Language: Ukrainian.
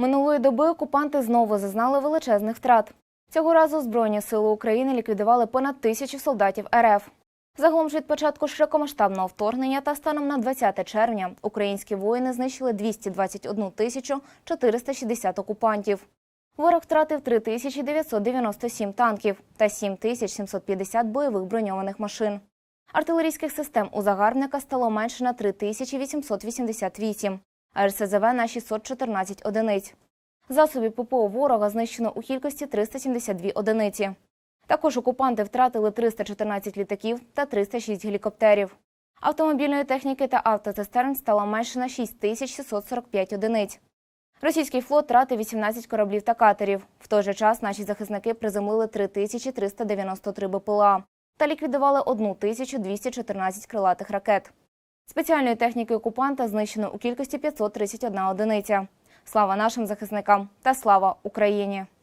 Минулої доби окупанти знову зазнали величезних втрат. Цього разу Збройні сили України ліквідували понад тисячу солдатів РФ. Загалом ж від початку широкомасштабного вторгнення та станом на 20 червня українські воїни знищили 221 тисячу 460 окупантів. Ворог втратив 3997 танків та 7750 бойових броньованих машин. Артилерійських систем у загарбника стало менше на 3888, а РСЗВ на 614 одиниць. Засобів ППО ворога знищено у кількості 372 одиниці. Також окупанти втратили 314 літаків та 306 гелікоптерів. Автомобільної техніки та автоцистерн стало менше на 6645 одиниць. Російський флот втратив 18 кораблів та катерів. В той же час наші захисники приземлили 3393 БПЛА та ліквідували 1214 крилатих ракет. Спеціальної техніки окупанта знищено у кількості 531 одиниця. Слава нашим захисникам та слава Україні!